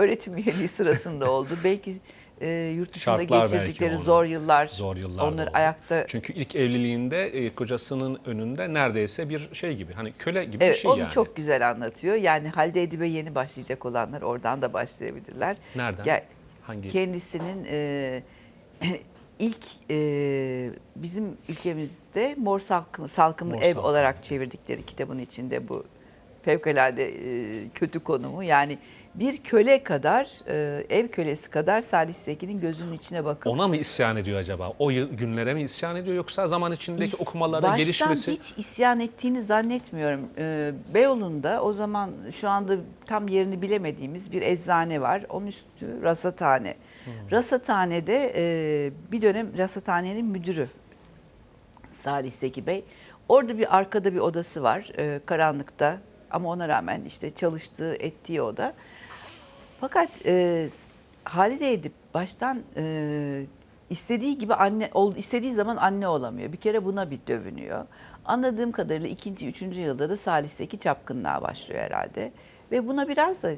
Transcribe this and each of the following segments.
öğretim üyeliği sırasında oldu. Belki e, yurt dışında Şartlar geçirdikleri zor yıllar, Zor yıllar onları oldu. ayakta Çünkü ilk evliliğinde e, kocasının önünde neredeyse bir şey gibi hani köle gibi Evet, bir şey onu yani. çok güzel anlatıyor. Yani Halide Edip'e yeni başlayacak olanlar oradan da başlayabilirler. Nereden? Gel- Hangi? Kendisinin e, ilk e, bizim ülkemizde Mor Salkımı, Salkımlı Mor Ev Salkımı. olarak çevirdikleri kitabın içinde bu fevkalade e, kötü konumu. Yani bir köle kadar, e, ev kölesi kadar Salih Zeki'nin gözünün içine bakıp Ona mı isyan ediyor acaba? O günlere mi isyan ediyor yoksa zaman içindeki İs- okumaları Baştan gelişmesi? hiç isyan ettiğini zannetmiyorum. Ee, Beyoğlu'nda o zaman şu anda tam yerini bilemediğimiz bir eczane var. Onun üstü rasathane. Hmm. Rasathanede e, bir dönem rasathanenin müdürü Salih Zeki Bey. Orada bir arkada bir odası var e, karanlıkta ama ona rağmen işte çalıştığı ettiği oda. Fakat e, Halide Edip baştan e, istediği gibi anne ol, istediği zaman anne olamıyor. Bir kere buna bir dövünüyor. Anladığım kadarıyla ikinci, üçüncü yılda da Salih Zeki çapkınlığa başlıyor herhalde. Ve buna biraz da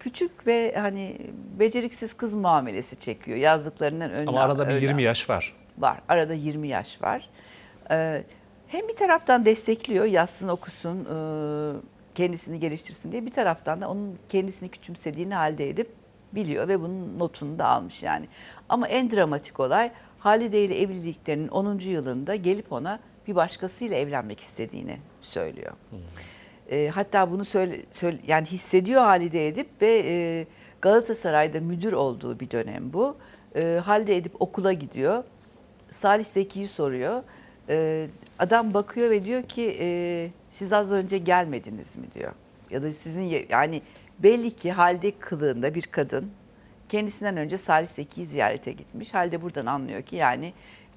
küçük ve hani beceriksiz kız muamelesi çekiyor yazdıklarından önce. Ama arada bir 20 yaş var. var. Arada 20 yaş var. Ee, hem bir taraftan destekliyor, yazsın okusun, e, kendisini geliştirsin diye. Bir taraftan da onun kendisini küçümsediğini halde edip biliyor ve bunun notunu da almış yani. Ama en dramatik olay Halide ile evliliklerinin 10. yılında gelip ona bir başkasıyla evlenmek istediğini söylüyor. E, hatta bunu söyle, söyle yani hissediyor Halide Edip ve e, Galatasaray'da müdür olduğu bir dönem bu. E, Halide Edip okula gidiyor. Salih Zeki'yi soruyor. E, adam bakıyor ve diyor ki e, siz az önce gelmediniz mi diyor. Ya da sizin yani belli ki Halide kılığında bir kadın kendisinden önce Salih Zeki'yi ziyarete gitmiş. Halide buradan anlıyor ki yani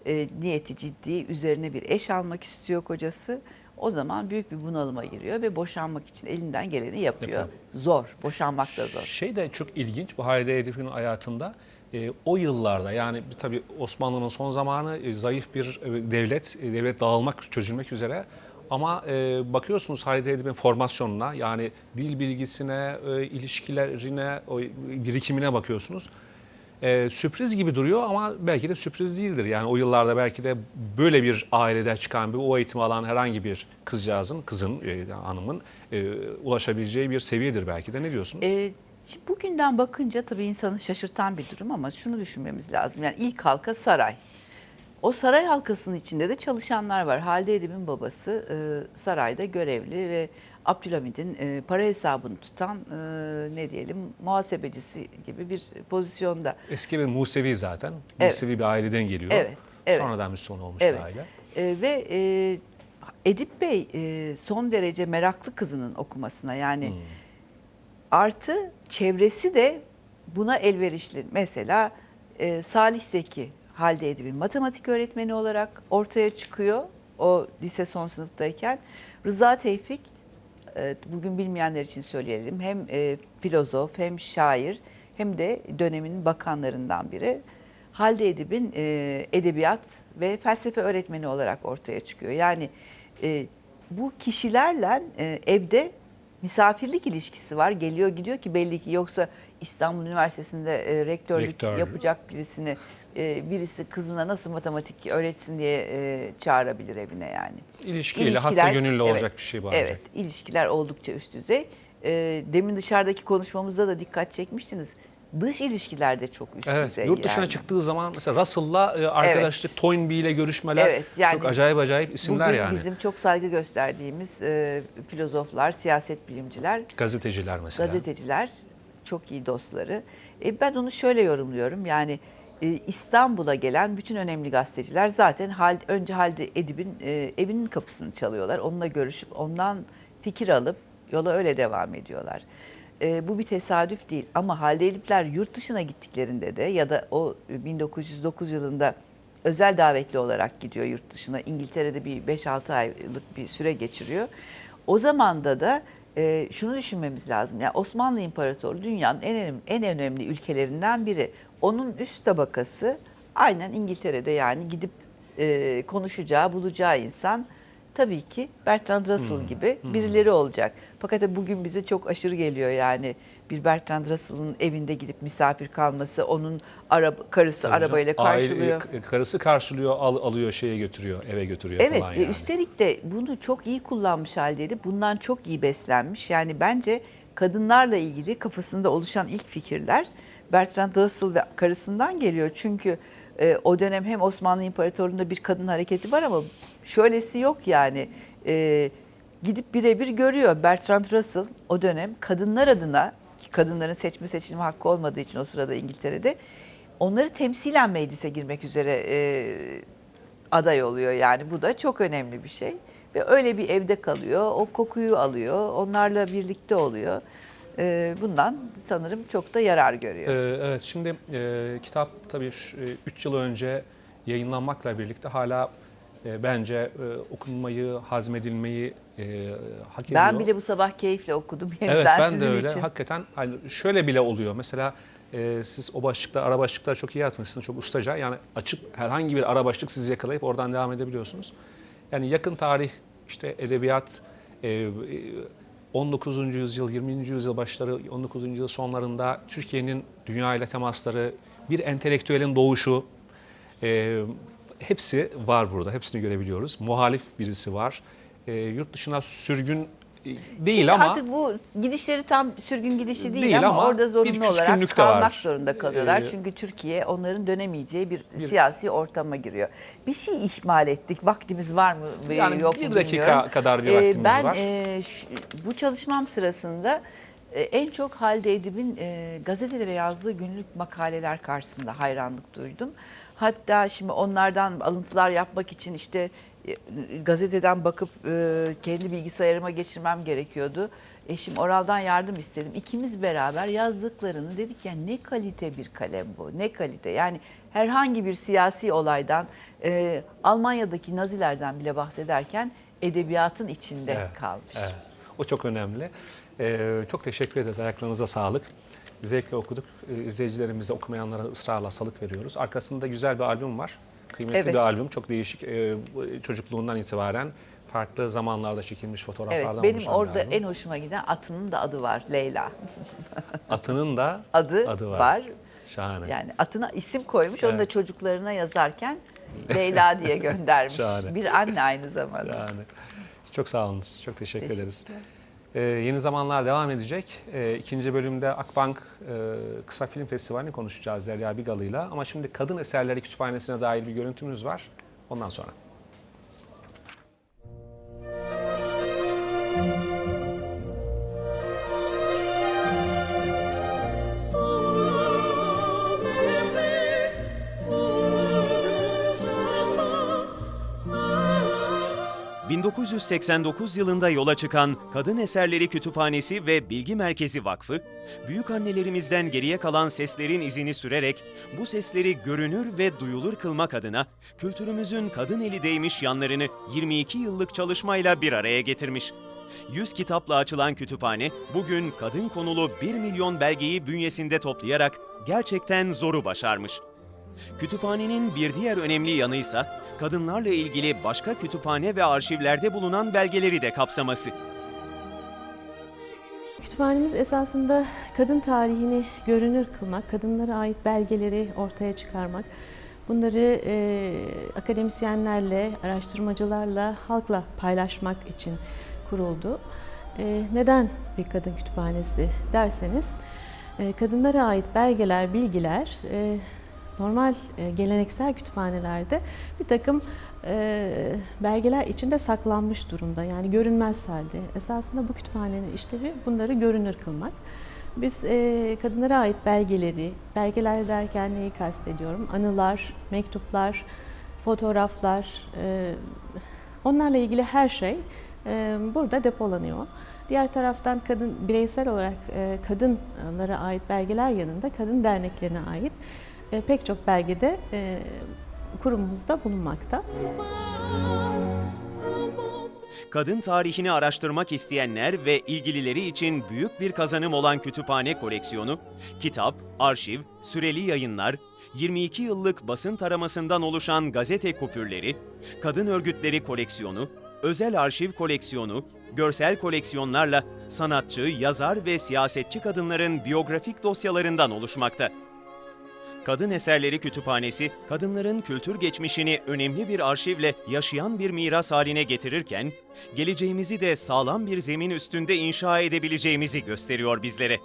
e, niyeti ciddi üzerine bir eş almak istiyor kocası. O zaman büyük bir bunalıma giriyor ve boşanmak için elinden geleni yapıyor. Yapıyor. Zor, boşanmak da zor. Şey de çok ilginç bu Halide Edip'in hayatında e, o yıllarda yani tabii Osmanlı'nın son zamanı e, zayıf bir e, devlet, e, devlet dağılmak, çözülmek üzere. Ama e, bakıyorsunuz Halide Edip'in formasyonuna yani dil bilgisine, e, ilişkilerine, o birikimine bakıyorsunuz. E, sürpriz gibi duruyor ama belki de sürpriz değildir. Yani o yıllarda belki de böyle bir ailede çıkan bir o eğitimi alan herhangi bir kızcağızın, kızın, e, hanımın e, ulaşabileceği bir seviyedir belki de. Ne diyorsunuz? Ee, şimdi bugünden bakınca tabii insanı şaşırtan bir durum ama şunu düşünmemiz lazım. Yani ilk halka saray. O saray halkasının içinde de çalışanlar var. Halide Edip'in babası e, sarayda görevli ve Abdülhamid'in e, para hesabını tutan e, ne diyelim muhasebecisi gibi bir pozisyonda. Eski bir Musevi zaten. Evet. Musevi bir aileden geliyor. Evet, evet. Sonradan Müslüman olmuş Evet. bir aile. E, ve e, Edip Bey e, son derece meraklı kızının okumasına yani Hmm. artı çevresi de buna elverişli. Mesela e, Salih Zeki Halide Edip'in matematik öğretmeni olarak ortaya çıkıyor o lise son sınıftayken. Rıza Tevfik e, bugün bilmeyenler için söyleyelim hem e, filozof hem şair hem de dönemin bakanlarından biri. Halide Edip'in e, edebiyat ve felsefe öğretmeni olarak ortaya çıkıyor. Yani bu kişilerle evde misafirlik ilişkisi var. Geliyor gidiyor ki belli ki yoksa İstanbul Üniversitesi'nde rektörlük Rektörlük. yapacak birisini e, birisi kızına nasıl matematik öğretsin diye e, çağırabilir evine yani. İlişkiyle, İlişkiler- hatta gönüllü olacak evet, bir şey bu Evet, ilişkiler oldukça üst düzey. E, demin dışarıdaki konuşmamızda da dikkat çekmiştiniz. Dış ilişkiler de çok üst Evet, düzey. yurt dışına yani. çıktığı zaman mesela Russell'la e, arkadaşlık, Toynbee ile görüşmeler Evet, yani çok acayip acayip isimler Bugün yani. bizim çok saygı gösterdiğimiz e, filozoflar, siyaset bilimciler, Gazeteciler mesela. gazeteciler çok iyi dostları. E, ben onu şöyle yorumluyorum. Yani İstanbul'a gelen bütün önemli gazeteciler zaten hal, önce Halide Edip'in e, evinin kapısını çalıyorlar. Onunla görüşüp ondan fikir alıp yola öyle devam ediyorlar. E, bu bir tesadüf değil ama Halide Edip'ler yurt dışına gittiklerinde de ya da o 1909 yılında özel davetli olarak gidiyor yurt dışına. İngiltere'de bir 5-6 aylık bir süre geçiriyor. O zamanda da e, şunu düşünmemiz lazım. Yani Osmanlı İmparatorluğu dünyanın en en önemli ülkelerinden biri. Onun üst tabakası aynen İngiltere'de yani gidip e, konuşacağı, bulacağı insan tabii ki Bertrand Russell gibi birileri olacak. Fakat bugün bize çok aşırı geliyor yani bir Bertrand Russell'ın evinde gidip misafir kalması, onun araba, karısı Tabii arabayla canım. Aile- karşılıyor. k- karısı karşılıyor, al- alıyor, şeye götürüyor, eve götürüyor Evet, falan e, yani. üstelik de bunu çok iyi kullanmış haldeydi. Bundan çok iyi beslenmiş. Yani bence kadınlarla ilgili kafasında oluşan ilk fikirler Bertrand Russell ve karısından geliyor. Çünkü e, o dönem hem Osmanlı İmparatorluğu'nda bir kadın hareketi var ama şöylesi yok yani. E, gidip birebir görüyor Bertrand Russell o dönem kadınlar adına kadınların seçme seçilme hakkı olmadığı için o sırada İngiltere'de onları temsilen meclise girmek üzere e, aday oluyor yani bu da çok önemli bir şey ve öyle bir evde kalıyor o kokuyu alıyor onlarla birlikte oluyor Ee, bundan sanırım çok da yarar görüyor. Ee, evet, şimdi e, kitap tabii 3 yıl önce yayınlanmakla birlikte hala e, bence e, okunmayı, hazmedilmeyi e, hak ediyor. ben bile bu sabah keyifle okudum yeniden Evet ben sizin de öyle. için. Hakikaten hani şöyle bile oluyor. Mesela e, siz o başlıklar, ara başlıklar çok iyi atmışsınız. Çok ustaca. Yani açıp herhangi bir ara başlık sizi yakalayıp oradan devam edebiliyorsunuz. Yani yakın tarih, işte edebiyat, e, e, 19. yüzyıl, 20. yüzyıl başları, 19. yüzyıl sonlarında Türkiye'nin dünya ile temasları, bir entelektüelin doğuşu, e, hepsi var burada. Hepsini görebiliyoruz. Muhalif birisi var. E, yurt dışına sürgün değil Şimdi ama artık bu gidişleri tam sürgün gidişi değil, Değil ama, ama orada bir zorunlu olarak kalmak var. zorunda kalıyorlar. Ee, Çünkü Türkiye onların dönemeyeceği bir, siyasi ortama giriyor. Bir şey ihmal ettik. Vaktimiz var mı Yani yok bir dakika bilmiyorum. kadar bir Ee, vaktimiz ben, var. e, şu- bu çalışmam sırasında e, en çok Halide Edip'in e, gazetelere yazdığı günlük makaleler karşısında hayranlık duydum. Hatta şimdi onlardan alıntılar yapmak için işte gazeteden bakıp e, kendi bilgisayarıma geçirmem gerekiyordu. Eşim Oral'dan yardım istedim. İkimiz beraber yazdıklarını dedik ya ne kalite bir kalem bu, ne kalite. Yani herhangi bir siyasi olaydan, e, Almanya'daki Nazilerden bile bahsederken edebiyatın içinde Evet, kalmış. evet. O çok önemli. Ee, çok teşekkür ederiz. Ayaklarınıza sağlık. Zevkle okuduk. Ee, izleyicilerimize, okumayanlara ısrarla salık veriyoruz. Arkasında güzel bir albüm var. Kıymetli Evet. bir albüm. Çok değişik. Bu- çocukluğundan itibaren farklı zamanlarda çekilmiş Evet, fotoğraflardan benim oluşan bir orada albüm. en hoşuma giden atının da adı var, Leyla. Atının da Adı, adı var. var. Şahane. Yani atına isim koymuş, onu da Evet. çocuklarına yazarken Leyla diye göndermiş. Şahane. bir anne aynı zamanda. Yani çok sağ olunuz. Çok teşekkür ederiz. Ee, yeni zamanlar devam edecek. Ee, ikinci bölümde Akbank e, Kısa Film Festivali'ni konuşacağız Derya Bigalı'yla. Ama şimdi Kadın Eserleri Kütüphanesi'ne dair bir görüntümüz var. Ondan sonra. 1989 yılında yola çıkan Kadın Eserleri Kütüphanesi ve Bilgi Merkezi Vakfı, büyük annelerimizden geriye kalan seslerin izini sürerek bu sesleri görünür ve duyulur kılmak adına kültürümüzün kadın eli değmiş yanlarını 22 yıllık çalışmayla bir araya getirmiş. 100 kitapla açılan kütüphane bugün kadın konulu 1 milyon belgeyi bünyesinde toplayarak gerçekten zoru başarmış. Kütüphanenin bir diğer önemli yanıysa kadınlarla ilgili başka kütüphane ve arşivlerde bulunan belgeleri de kapsaması. Kütüphanemiz esasında kadın tarihini görünür kılmak, kadınlara ait belgeleri ortaya çıkarmak, bunları e, akademisyenlerle, araştırmacılarla, halkla paylaşmak için kuruldu. E, neden bir kadın kütüphanesi derseniz, e, kadınlara ait belgeler, bilgiler e, normal e, geleneksel kütüphanelerde bir takım e, belgeler içinde saklanmış durumda. Yani görünmez halde. Esasında bu kütüphanenin işlevi bunları görünür kılmak. Biz e, kadınlara ait belgeleri, belgeler derken neyi kastediyorum? Anılar, mektuplar, fotoğraflar, onlarla ilgili her şey burada depolanıyor. Diğer taraftan kadın bireysel olarak kadınlara ait belgeler yanında kadın derneklerine ait e, pek çok belgede e, kurumumuzda bulunmakta. Kadın tarihini araştırmak isteyenler ve ilgilileri için büyük bir kazanım olan kütüphane koleksiyonu, kitap, arşiv, süreli yayınlar, 22 yıllık basın taramasından oluşan gazete kupürleri, kadın örgütleri koleksiyonu, özel arşiv koleksiyonu, görsel koleksiyonlarla sanatçı, yazar ve siyasetçi kadınların biyografik dosyalarından oluşmakta. Kadın Eserleri Kütüphanesi, kadınların kültür geçmişini önemli bir arşivle yaşayan bir miras haline getirirken, geleceğimizi de sağlam bir zemin üstünde inşa edebileceğimizi gösteriyor bizlere.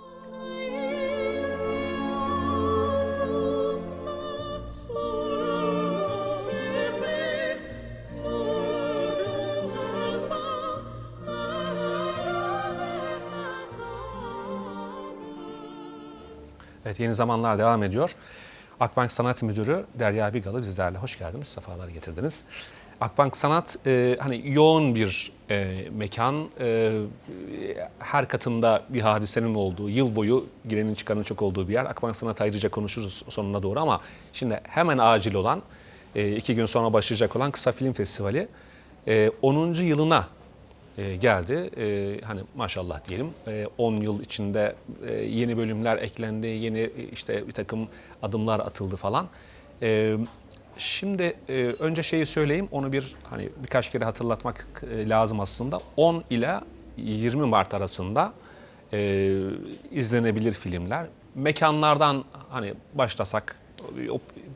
Evet yeni zamanlar devam ediyor. Akbank Sanat Müdürü Derya Bigalı bizlerle. Hoş geldiniz, sefalar getirdiniz. Akbank Sanat e, hani yoğun bir e, mekan. E, her katında bir hadisenin olduğu, yıl boyu girenin çıkanın çok olduğu bir yer. Akbank Sanat ayrıca konuşuruz sonuna doğru ama şimdi hemen acil olan, e, iki gün sonra başlayacak olan Kısa Film Festivali e, 10. yılına e, geldi. E, hani maşallah diyelim e, 10 yıl içinde e, yeni bölümler eklendi, yeni e, işte bir takım adımlar atıldı falan. E, şimdi e, önce şeyi söyleyeyim, onu bir hani birkaç kere hatırlatmak e, lazım aslında. 10 ile 20 Mart arasında e, izlenebilir filmler. Mekanlardan hani başlasak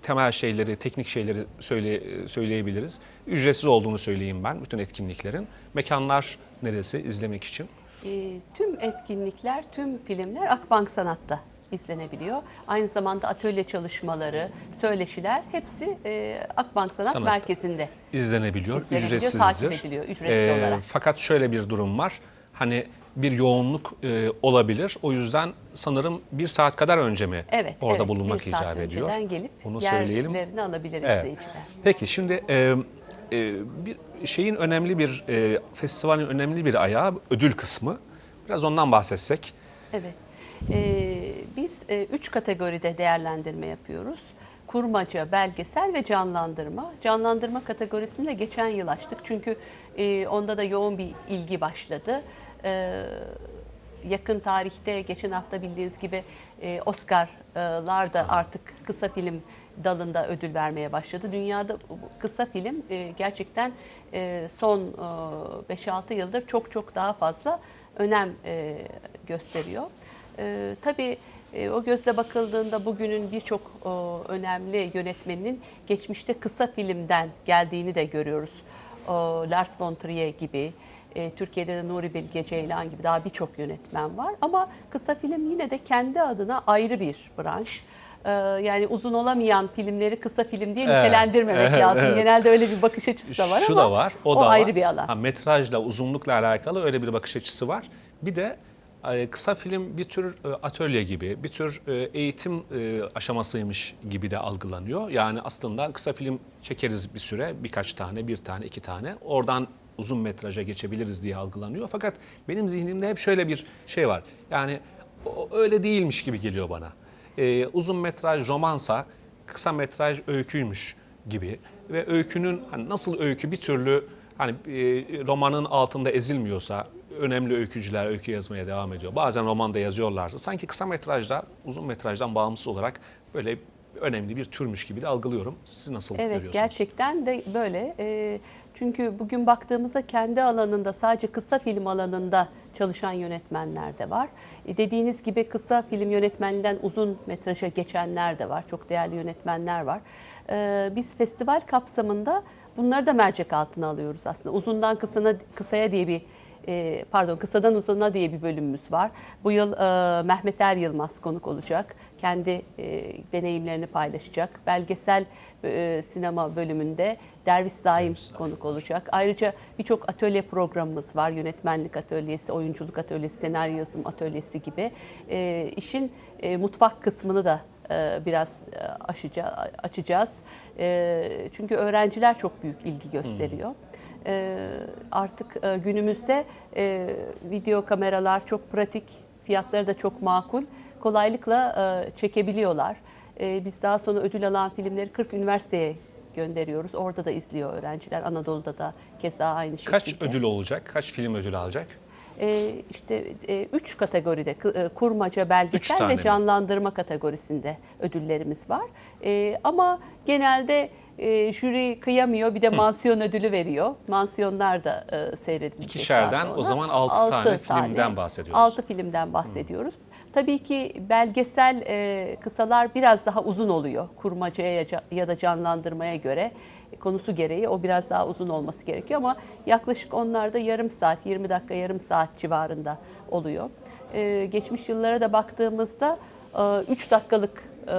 temel şeyleri, teknik şeyleri söyle, söyleyebiliriz. Ücretsiz olduğunu söyleyeyim ben bütün etkinliklerin. Mekanlar neresi izlemek için? E, tüm etkinlikler, tüm filmler Akbank Sanat'ta izlenebiliyor. Aynı zamanda atölye çalışmaları, söyleşiler hepsi e, Akbank Sanat Sanatta. Merkezi'nde. izlenebiliyor, İzlenebiliyor, ücretsizdir. takip ediliyor ücretsiz olarak. Fakat şöyle bir durum var. Hani bir yoğunluk e, olabilir. O yüzden sanırım bir saat kadar önce mi Evet, orada evet, bulunmak bir saat icap ediyor? önceden gelip Onu söyleyelim. yerlerini alabilir Evet. izleyiciler. Peki şimdi e, e, bir şeyin önemli bir e, festivalin önemli bir ayağı ödül kısmı. Biraz ondan bahsetsek. Evet. Ee, biz e, üç kategoride değerlendirme yapıyoruz. Kurmaca, belgesel ve canlandırma. Canlandırma kategorisini de geçen yıl açtık. Çünkü e, onda da yoğun bir ilgi başladı. Ee, yakın tarihte geçen hafta bildiğiniz gibi e, Oscar'lar da artık kısa film dalında ödül vermeye başladı. Dünyada kısa film e, gerçekten e, son e, 5-6 yıldır çok çok daha fazla önem e, gösteriyor. E, tabii e, o gözle bakıldığında bugünün birçok e, önemli yönetmeninin geçmişte kısa filmden geldiğini de görüyoruz. E, Lars von Trier gibi, e, Türkiye'de de Nuri Bilge Ceylan gibi daha birçok yönetmen var. Ama kısa film yine de kendi adına ayrı bir branş. E, yani uzun olamayan filmleri kısa film diye Evet, nitelendirmemek evet, lazım. evet. Genelde öyle bir bakış açısı da var Şu ama da var, o, da ayrı var. bir alan. Ha, metrajla, uzunlukla alakalı öyle bir bakış açısı var. Bir de e, kısa film bir tür e, atölye gibi, bir tür eğitim aşamasıymış gibi de algılanıyor. Yani aslında kısa film çekeriz bir süre, birkaç tane, bir tane, iki tane. Oradan uzun metraja geçebiliriz diye algılanıyor. Fakat benim zihnimde hep şöyle bir şey var. Yani o, öyle değilmiş gibi geliyor bana. E, uzun metraj romansa, kısa metraj öyküymüş gibi ve öykünün hani nasıl öykü bir türlü hani e, romanın altında ezilmiyorsa önemli öykücüler öykü yazmaya devam ediyor. Bazen romanda yazıyorlarsa sanki kısa metrajda uzun metrajdan bağımsız olarak böyle önemli bir türmüş gibi de algılıyorum. Siz nasıl Evet görüyorsunuz? gerçekten de böyle. Ee, çünkü bugün baktığımızda kendi alanında sadece kısa film alanında çalışan yönetmenler de var. E, dediğiniz gibi kısa film yönetmeninden uzun metraja geçenler de var. Çok değerli yönetmenler var. Ee, biz festival kapsamında bunları da mercek altına alıyoruz aslında. Uzundan kısana, kısaya diye bir e, pardon kısadan uzuna diye bir bölümümüz var. Bu yıl e, Mehmet Er Yılmaz konuk olacak. Kendi e, deneyimlerini paylaşacak. Belgesel e, sinema bölümünde Derviş Zaim. konuk olacak. Ayrıca birçok atölye programımız var. Yönetmenlik atölyesi, oyunculuk atölyesi, senaryo yazım atölyesi gibi. E, işin e, mutfak kısmını da e, biraz e, aşacağı, açacağız. E, çünkü öğrenciler çok büyük ilgi gösteriyor. E, artık e, günümüzde e, video kameralar çok pratik, fiyatları da çok makul, kolaylıkla e, çekebiliyorlar. E, biz daha sonra ödül alan filmleri 40 üniversiteye gönderiyoruz. Orada da izliyor öğrenciler. Anadolu'da da keza aynı şekilde. Kaç ödül olacak? Kaç film ödülü alacak? e, işte e, üç kategoride e, kurmaca, belgesel ve mi? canlandırma kategorisinde ödüllerimiz var. E, ama genelde e, jüri kıyamıyor bir de mansiyon ödülü veriyor. Mansiyonlar da e, seyredilecek İkişerden o zaman altı tane filmden bahsediyoruz. 6 filmden bahsediyoruz. Tabii ki belgesel e, kısalar biraz daha uzun oluyor kurmacaya ya, da canlandırmaya göre. E, Konusu gereği o biraz daha uzun olması gerekiyor ama yaklaşık onlarda yarım saat, 20 dakika, yarım saat civarında oluyor. E, geçmiş yıllara da baktığımızda 3 dakikalık e,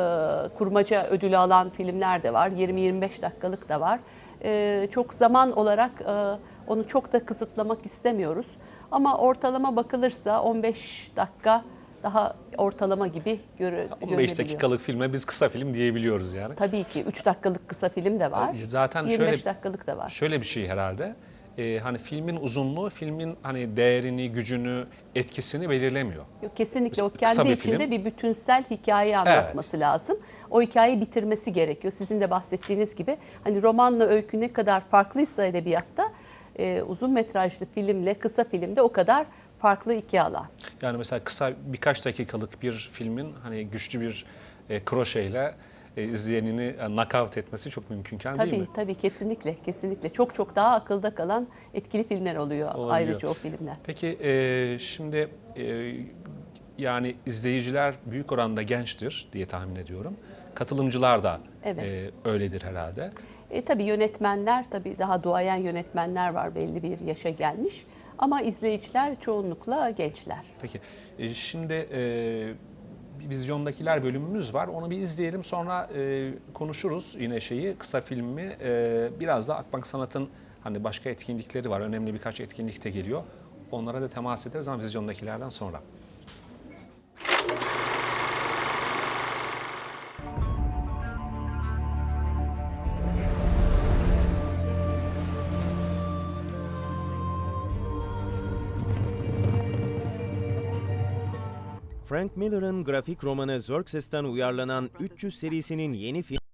kurmaca ödülü alan filmler de var. 20-25 dakikalık da var. E, çok zaman olarak e, onu çok da kısıtlamak istemiyoruz. Ama ortalama bakılırsa 15 dakika daha ortalama gibi görü, 15 görülebiliyor. dakikalık filme biz kısa film diyebiliyoruz yani. Tabii ki 3 dakikalık kısa film de var. Zaten 25 şöyle- dakikalık da var. Şöyle bir şey herhalde. e, hani filmin uzunluğu filmin hani değerini, gücünü, etkisini belirlemiyor. Yok, kesinlikle o kendi bir içinde film. bir bütünsel hikaye anlatması lazım. O hikayeyi bitirmesi gerekiyor. Sizin de bahsettiğiniz gibi hani romanla öykü ne kadar farklıysa edebiyatta e, uzun metrajlı filmle kısa filmde o kadar farklı iki alan. Yani mesela kısa birkaç dakikalık bir filmin hani güçlü bir e, kroşeyle e, izleyenini e, knockout etmesi çok mümkünken değil Tabii mi? tabii kesinlikle kesinlikle çok çok daha akılda kalan etkili filmler oluyor Olabiliyor. ayrıca o filmler. Peki e, şimdi e, yani izleyiciler büyük oranda gençtir diye tahmin ediyorum. Katılımcılar da Evet. e, öyledir herhalde. E, tabii yönetmenler, tabii daha duayen yönetmenler var belli bir yaşa gelmiş. Ama izleyiciler çoğunlukla gençler. Peki e, şimdi e, vizyondakiler bölümümüz var. Onu bir izleyelim sonra e, konuşuruz yine şeyi kısa filmi. E, biraz da Akbank Sanat'ın hani başka etkinlikleri var. Önemli birkaç etkinlik de geliyor. Onlara da temas ederiz ama vizyondakilerden sonra. Frank Miller'ın grafik romanı Xerxes'ten uyarlanan 300 serisinin yeni filmi